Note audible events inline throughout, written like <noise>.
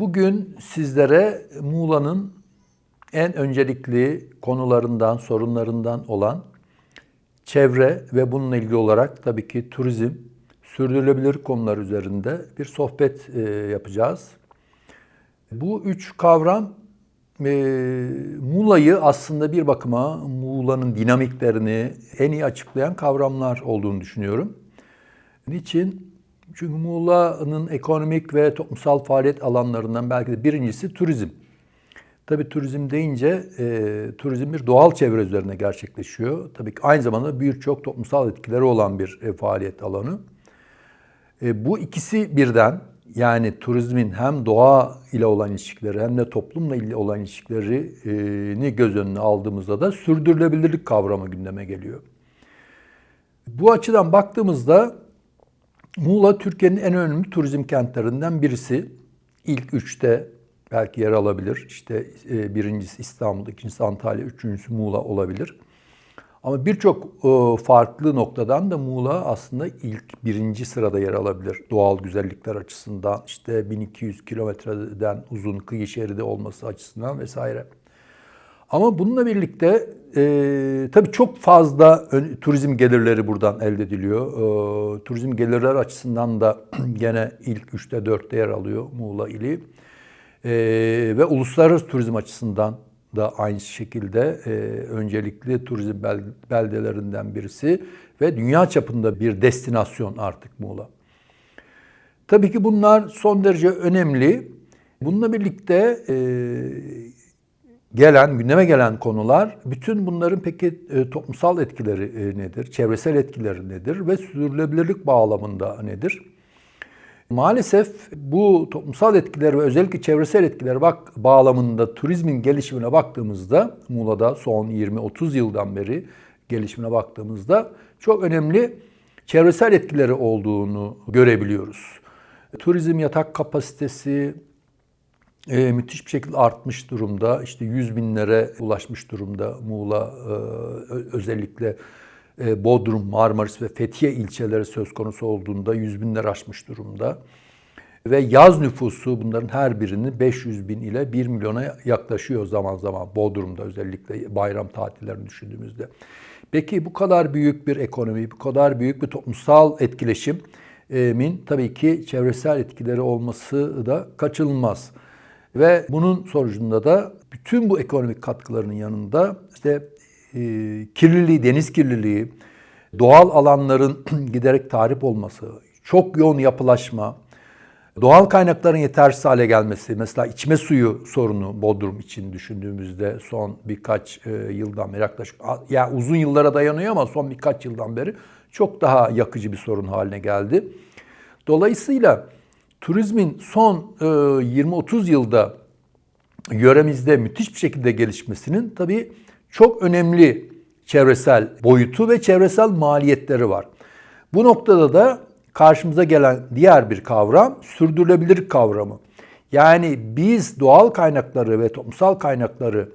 Bugün sizlere Muğla'nın en öncelikli konularından, sorunlarından olan çevre ve bununla ilgili olarak tabii ki turizm, sürdürülebilir konular üzerinde bir sohbet e, yapacağız. Bu üç kavram e, Muğla'yı aslında bir bakıma Muğla'nın dinamiklerini en iyi açıklayan kavramlar olduğunu düşünüyorum. Niçin? Çünkü Muğla'nın ekonomik ve toplumsal faaliyet alanlarından belki de birincisi turizm. Tabii turizm deyince e, turizm bir doğal çevre üzerine gerçekleşiyor. Tabii ki aynı zamanda birçok toplumsal etkileri olan bir e, faaliyet alanı. E, bu ikisi birden yani turizmin hem doğa ile olan ilişkileri hem de toplumla ilgili olan ilişkilerini göz önüne aldığımızda da sürdürülebilirlik kavramı gündeme geliyor. Bu açıdan baktığımızda Muğla Türkiye'nin en önemli turizm kentlerinden birisi. İlk üçte belki yer alabilir. İşte e, birincisi İstanbul, ikincisi Antalya, üçüncüsü Muğla olabilir. Ama birçok e, farklı noktadan da Muğla aslında ilk birinci sırada yer alabilir. Doğal güzellikler açısından, işte 1200 kilometreden uzun kıyı şeridi olması açısından vesaire. Ama bununla birlikte e, tabii çok fazla ön, turizm gelirleri buradan elde ediliyor. E, turizm gelirler açısından da <clears throat> gene ilk üçte dörtte yer alıyor Muğla ili. E, ve uluslararası turizm açısından da aynı şekilde e, öncelikli turizm beldelerinden birisi ve dünya çapında bir destinasyon artık Muğla. Tabii ki bunlar son derece önemli. Bununla birlikte e, gelen, gündeme gelen konular, bütün bunların peki e, toplumsal etkileri e, nedir, çevresel etkileri nedir ve sürdürülebilirlik bağlamında nedir? Maalesef bu toplumsal etkiler ve özellikle çevresel etkiler bak bağlamında turizmin gelişimine baktığımızda Muğla'da son 20-30 yıldan beri gelişimine baktığımızda çok önemli çevresel etkileri olduğunu görebiliyoruz. Turizm yatak kapasitesi, e, müthiş bir şekilde artmış durumda. İşte yüz binlere ulaşmış durumda Muğla e, özellikle e, Bodrum, Marmaris ve Fethiye ilçeleri söz konusu olduğunda yüz binler aşmış durumda. Ve yaz nüfusu bunların her birini 500 bin ile 1 milyona yaklaşıyor zaman zaman Bodrum'da özellikle bayram tatillerini düşündüğümüzde. Peki bu kadar büyük bir ekonomi, bu kadar büyük bir toplumsal etkileşimin tabii ki çevresel etkileri olması da kaçınılmaz. Ve bunun sonucunda da bütün bu ekonomik katkılarının yanında işte e, kirliliği, deniz kirliliği, doğal alanların <clears throat> giderek tahrip olması, çok yoğun yapılaşma, doğal kaynakların yetersiz hale gelmesi, mesela içme suyu sorunu Bodrum için düşündüğümüzde son birkaç e, yıldan beri yaklaşık, yani uzun yıllara dayanıyor ama son birkaç yıldan beri çok daha yakıcı bir sorun haline geldi. Dolayısıyla turizmin son 20-30 e, yılda yöremizde müthiş bir şekilde gelişmesinin tabii çok önemli çevresel boyutu ve çevresel maliyetleri var. Bu noktada da karşımıza gelen diğer bir kavram sürdürülebilir kavramı. Yani biz doğal kaynakları ve toplumsal kaynakları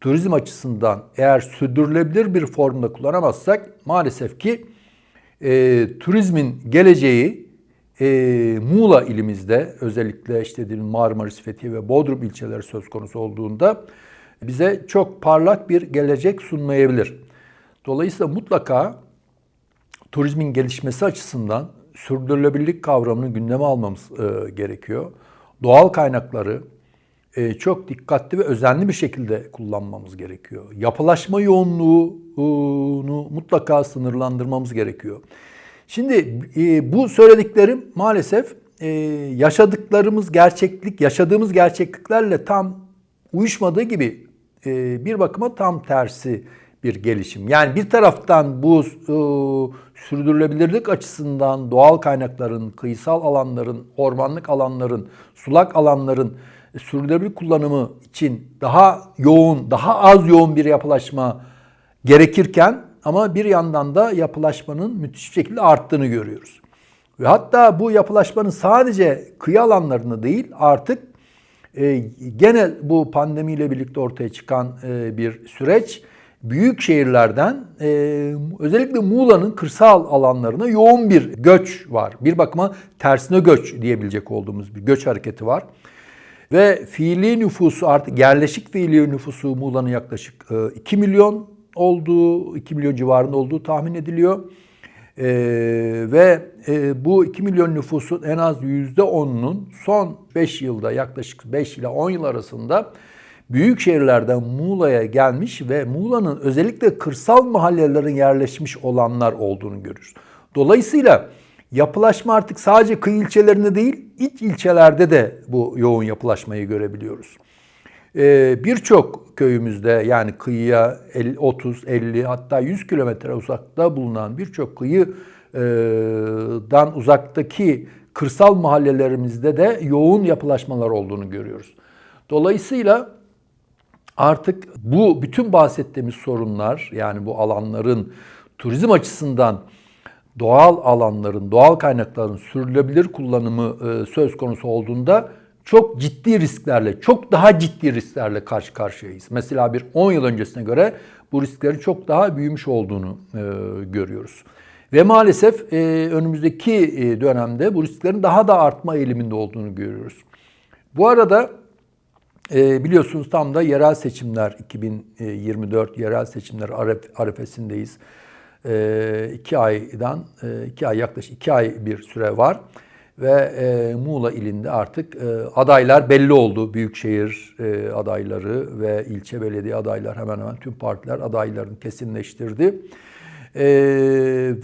turizm açısından eğer sürdürülebilir bir formda kullanamazsak maalesef ki e, turizmin geleceği e, Muğla ilimizde özellikle işte Marmaris, Fethiye ve Bodrum ilçeleri söz konusu olduğunda bize çok parlak bir gelecek sunmayabilir. Dolayısıyla mutlaka turizmin gelişmesi açısından sürdürülebilirlik kavramını gündeme almamız e, gerekiyor. Doğal kaynakları e, çok dikkatli ve özenli bir şekilde kullanmamız gerekiyor. Yapılaşma yoğunluğunu mutlaka sınırlandırmamız gerekiyor. Şimdi e, bu söylediklerim maalesef e, yaşadıklarımız gerçeklik, yaşadığımız gerçekliklerle tam uyuşmadığı gibi e, bir bakıma tam tersi bir gelişim. Yani bir taraftan bu e, sürdürülebilirlik açısından doğal kaynakların, kıyısal alanların, ormanlık alanların, sulak alanların e, sürdürülebilir kullanımı için daha yoğun, daha az yoğun bir yapılaşma gerekirken ama bir yandan da yapılaşmanın müthiş şekilde arttığını görüyoruz. Ve hatta bu yapılaşmanın sadece kıyı alanlarında değil artık e, gene bu pandemiyle birlikte ortaya çıkan e, bir süreç büyük şehirlerden e, özellikle Muğla'nın kırsal alanlarına yoğun bir göç var. Bir bakıma tersine göç diyebilecek olduğumuz bir göç hareketi var. Ve fiili nüfusu artık yerleşik fiili nüfusu Muğla'nın yaklaşık e, 2 milyon olduğu, 2 milyon civarında olduğu tahmin ediliyor. E, ve e, bu 2 milyon nüfusun en az %10'unun son 5 yılda yaklaşık 5 ile 10 yıl arasında büyük şehirlerden Muğla'ya gelmiş ve Muğla'nın özellikle kırsal mahallelerin yerleşmiş olanlar olduğunu görürüz. Dolayısıyla yapılaşma artık sadece kıyı ilçelerinde değil, iç ilçelerde de bu yoğun yapılaşmayı görebiliyoruz. Ee, Birçok köyümüzde yani kıyıya 50, 30, 50 hatta 100 kilometre uzakta bulunan birçok kıyıdan uzaktaki kırsal mahallelerimizde de yoğun yapılaşmalar olduğunu görüyoruz. Dolayısıyla artık bu bütün bahsettiğimiz sorunlar yani bu alanların turizm açısından doğal alanların, doğal kaynakların sürülebilir kullanımı söz konusu olduğunda çok ciddi risklerle, çok daha ciddi risklerle karşı karşıyayız. Mesela bir 10 yıl öncesine göre bu risklerin çok daha büyümüş olduğunu e, görüyoruz. Ve maalesef e, önümüzdeki e, dönemde bu risklerin daha da artma eğiliminde olduğunu görüyoruz. Bu arada e, biliyorsunuz tam da yerel seçimler 2024 yerel seçimler arefesindeyiz. E, iki aydan, e, iki ay yaklaşık iki ay bir süre var ve e, Muğla ilinde artık e, adaylar belli oldu. Büyükşehir e, adayları ve ilçe belediye adaylar hemen hemen tüm partiler adaylarını kesinleştirdi. E,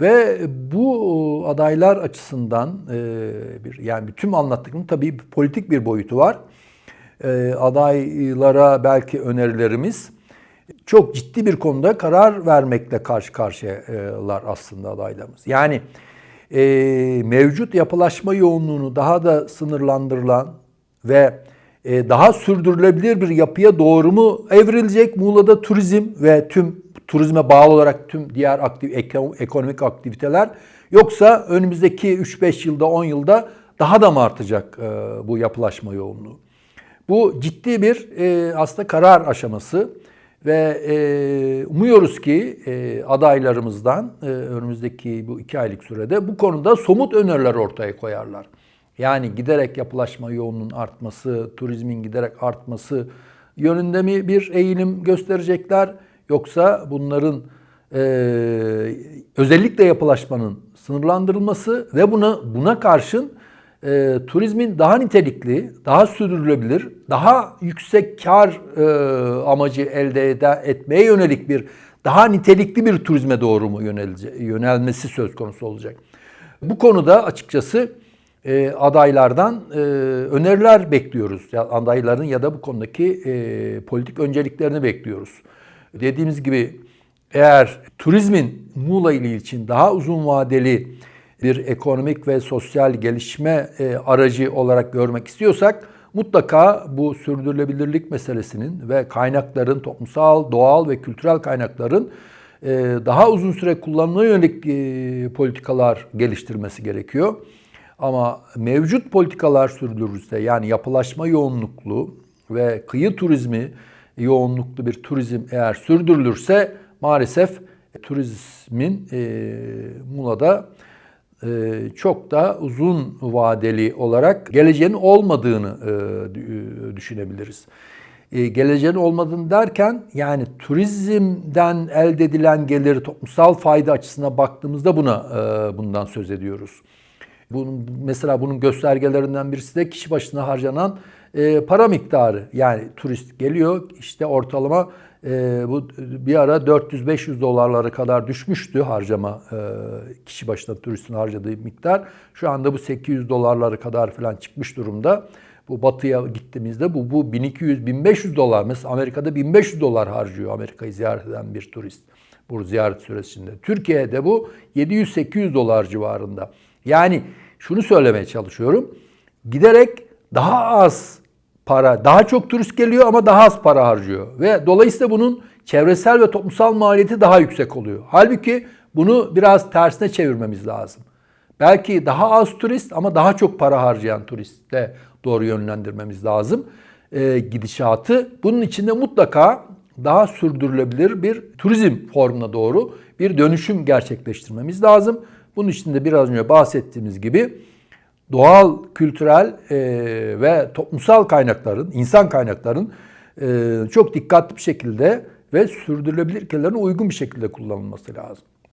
ve bu adaylar açısından e, bir yani tüm anlattıklarım tabii politik bir boyutu var. E, adaylara belki önerilerimiz çok ciddi bir konuda karar vermekle karşı karşıyalar aslında adaylarımız. Yani e, mevcut yapılaşma yoğunluğunu daha da sınırlandırılan ve e, daha sürdürülebilir bir yapıya doğru mu evrilecek Muğla'da turizm ve tüm turizme bağlı olarak tüm diğer aktif, ekonomik aktiviteler yoksa önümüzdeki 3-5 yılda 10 yılda daha da mı artacak e, bu yapılaşma yoğunluğu? Bu ciddi bir e, aslında karar aşaması. Ve e, umuyoruz ki e, adaylarımızdan e, önümüzdeki bu iki aylık sürede bu konuda somut öneriler ortaya koyarlar. Yani giderek yapılaşma yoğunluğunun artması, turizmin giderek artması yönünde mi bir eğilim gösterecekler? Yoksa bunların e, özellikle yapılaşmanın sınırlandırılması ve buna buna karşın e, turizmin daha nitelikli, daha sürdürülebilir, daha yüksek kar e, amacı elde etmeye yönelik bir daha nitelikli bir turizme doğru mu yönelmesi söz konusu olacak. Bu konuda açıkçası e, adaylardan e, öneriler bekliyoruz. Ya, adayların ya da bu konudaki e, politik önceliklerini bekliyoruz. Dediğimiz gibi eğer turizmin Muğla ili için daha uzun vadeli bir ekonomik ve sosyal gelişme e, aracı olarak görmek istiyorsak mutlaka bu sürdürülebilirlik meselesinin ve kaynakların toplumsal, doğal ve kültürel kaynakların e, daha uzun süre kullanımına yönelik e, politikalar geliştirmesi gerekiyor. Ama mevcut politikalar sürdürülürse yani yapılaşma yoğunluklu ve kıyı turizmi yoğunluklu bir turizm eğer sürdürülürse maalesef turizmin e, Muğla'da e, çok da uzun vadeli olarak geleceğin olmadığını e, düşünebiliriz. E, geleceğin olmadığını derken yani turizmden elde edilen gelir toplumsal fayda açısına baktığımızda buna bundan söz ediyoruz. Bunun, mesela bunun göstergelerinden birisi de kişi başına harcanan para miktarı. Yani turist geliyor işte ortalama e, bu bir ara 400-500 dolarlara kadar düşmüştü harcama e, kişi başına turistin harcadığı miktar. Şu anda bu 800 dolarlara kadar falan çıkmış durumda. Bu batıya gittiğimizde bu, bu 1200-1500 dolar. Mesela Amerika'da 1500 dolar harcıyor Amerika'yı ziyaret eden bir turist bu ziyaret süresinde. Türkiye'de bu 700-800 dolar civarında. Yani şunu söylemeye çalışıyorum. Giderek daha az para, daha çok turist geliyor ama daha az para harcıyor. Ve dolayısıyla bunun çevresel ve toplumsal maliyeti daha yüksek oluyor. Halbuki bunu biraz tersine çevirmemiz lazım. Belki daha az turist ama daha çok para harcayan turistle doğru yönlendirmemiz lazım e, gidişatı. Bunun için de mutlaka daha sürdürülebilir bir turizm formuna doğru bir dönüşüm gerçekleştirmemiz lazım. Bunun için de biraz önce bahsettiğimiz gibi doğal, kültürel e, ve toplumsal kaynakların, insan kaynakların e, çok dikkatli bir şekilde ve sürdürülebilir ilkelerine uygun bir şekilde kullanılması lazım.